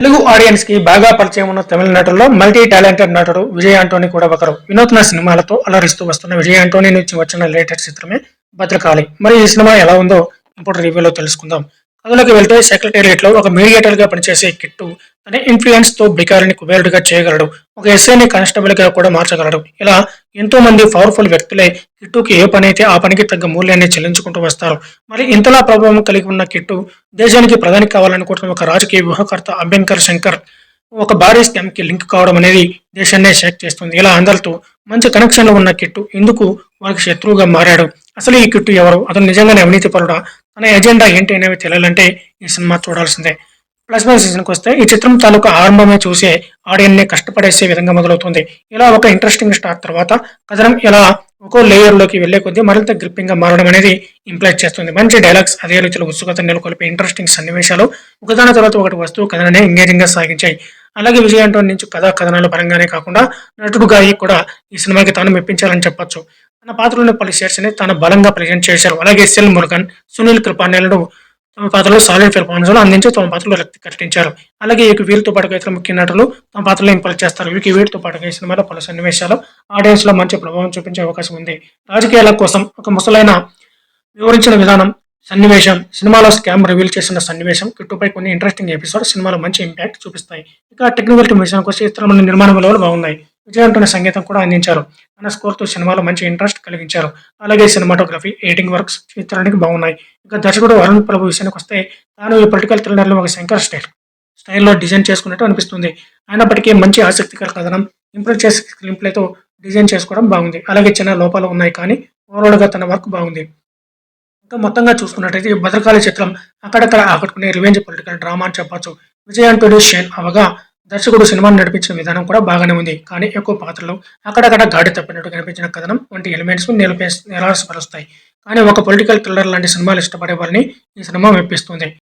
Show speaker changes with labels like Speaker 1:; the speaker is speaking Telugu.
Speaker 1: తెలుగు ఆడియన్స్కి బాగా పరిచయం ఉన్న తమిళ నటుల్లో మల్టీ టాలెంటెడ్ నటుడు విజయ్ ఆంటోనీ కూడా ఒకరు. వినూత్న సినిమాలతో అలరిస్తూ వస్తున్న విజయ్ ఆంటోనీ నుంచి వచ్చిన లేటెస్ట్ చిత్రమే భద్రకాళి. మరి ఈ సినిమా ఎలా ఉందో ఇప్పుడు రివ్యూలో తెలుసుకుందాం. కథలోకి వెళ్తే సెక్రటేరియట్లో ఒక మీడియేటర్గా పనిచేసే కిట్టు తన ఇన్ఫ్లుయెన్స్తో బికారిని కుబేరుడిగా చేయగలడు. ఒక ఎస్ఐని కానిస్టేబుల్గా కూడా మార్చగలడు. ఇలా ఎంతో మంది పవర్ఫుల్ వ్యక్తులే కిట్టుకి ఏ పని అయితే ఆ పనికి తగ్గ మూల్యాన్ని చెల్లించుకుంటూ వస్తారు. మరి ఇంతలా ప్రభావం కలిగి ఉన్న కిట్టు దేశానికి ప్రధాని కావాలనుకుంటున్న ఒక రాజకీయ వ్యూహకర్త అంబేద్కర్ శంకర్ ఒక భారీ స్కామ్కి లింక్ కావడం అనేది దేశాన్నే షేక్ చేస్తుంది. ఇలా అందరితో మంచి కనెక్షన్లు ఉన్న కిట్టు ఎందుకు వారికి శత్రువుగా మారాడు. అసలు ఈ కిట్టు ఎవరు? అతను నిజంగానే అవినీతి పరుడా? తన ఎజెండా ఏంటి అనేవి తెలియాలంటే ఈ సినిమా చూడాల్సిందే. ప్లస్ వన్ సీజన్కి వస్తే ఈ చిత్రం తాలూకు ఆరంభమే చూసే ఆడియన్ని కష్టపడేసే విధంగా మొదలవుతుంది. ఇలా ఒక ఇంట్రెస్టింగ్ స్టార్ట్ తర్వాత కథనం ఇలా ఒక్కో లేయర్లోకి వెళ్ళే కొద్దీ మరింత గ్రిప్పింగ్గా మారడం అనేది ఇంప్లైట్ చేస్తుంది. మంచి డైలాగ్స్ అదే రీతిలో ఉత్సుకత నెలకొల్పే ఇంట్రెస్టింగ్ సన్నివేశాలు ఒకదాని తర్వాత ఒకటి వస్తువు కథనాన్ని ఎంగేజింగ్గా సాగించాయి. అలాగే విజయ్ నుంచి కథా కథనాల పరంగానే కాకుండా నటుడుగా కూడా ఈ సినిమాకి తాను మెప్పించాలని చెప్పొచ్చు. తన పాత్రలోని పలు షేర్స్ని తాను బలంగా ప్రజెంట్ చేశారు. అలాగే సెల్ మురుగన్ సునీల్ కృపానేలుడు పాత్రలో సాలిడ్ పెర్ఫార్మెన్స్ అందించి తమ పాత్రలో రక్తి కట్టించారు. అలాగే ఈ వీరితో పాటుగా ఇతర ముఖ్య నటులు తమ పాత్రలో ఇంపల్ చేస్తారు. వీరికి వీరితో పాటుగా ఈ సినిమాలో పలు సన్నివేశాలు ఆడియన్స్లో మంచి ప్రభావం చూపించే అవకాశం ఉంది. రాజకీయాల కోసం ఒక ముసలైన వివరించిన విధానం సన్నివేశం సినిమాలో స్కామ్ రివీల్ చేసిన సన్నివేశం కిట్టుపై కొన్ని ఇంట్రెస్టింగ్ ఎపిసోడ్ సినిమాలో మంచి ఇంపాక్ట్ చూపిస్తాయి. ఇక టెక్నికల్ మిషన్ కోసం ఇతరమైన నిర్మాణ విలువలు బాగున్నాయి. విజయవంతమైన సంగీతం కూడా అందించారు. తన స్కోర్తో సినిమాలో మంచి ఇంట్రెస్ట్ కలిగించారు. అలాగే సినిమాటోగ్రఫీ ఎడిటింగ్ వర్క్స్ చిత్రానికి బాగున్నాయి. ఇక దర్శకుడు వరుణ్ ప్రభు విషయానికి వస్తే తాను ఈ పొలిటికల్ థ్రిల్లర్లో ఒక శంకర్ స్టైల్ స్టైల్లో డిజైన్ చేసుకున్నట్టు అనిపిస్తుంది. అయినప్పటికీ మంచి ఆసక్తికర కథనం ఇంప్రూవ్ చేసే స్క్రీన్ ప్లేతో డిజైన్ చేసుకోవడం బాగుంది. అలాగే చిన్న లోపాలు ఉన్నాయి కానీ ఓవరాల్గా తన వర్క్ బాగుంది. ఇంకా మొత్తంగా చూసుకున్నట్టయితే ఈ భద్రకాళి చిత్రం అక్కడక్కడ ఆకట్టుకునే రివెంజ్ పొలిటికల్ డ్రామా అని చెప్పొచ్చు. విజయ్ అంటోడి షేన్ అవగా దర్శకుడు సినిమాను నడిపించిన విధానం కూడా బాగానే ఉంది. కానీ ఎక్కువ పాత్రలు అక్కడక్కడ గాడి తప్పినట్టు కనిపించిన కథనం వంటి ఎలిమెంట్స్ నిలపే నిరాశపరుస్తాయి. కానీ ఒక పొలిటికల్ థ్రిల్లర్ లాంటి సినిమాలు ఇష్టపడే వారిని ఈ సినిమా మెప్పిస్తుంది.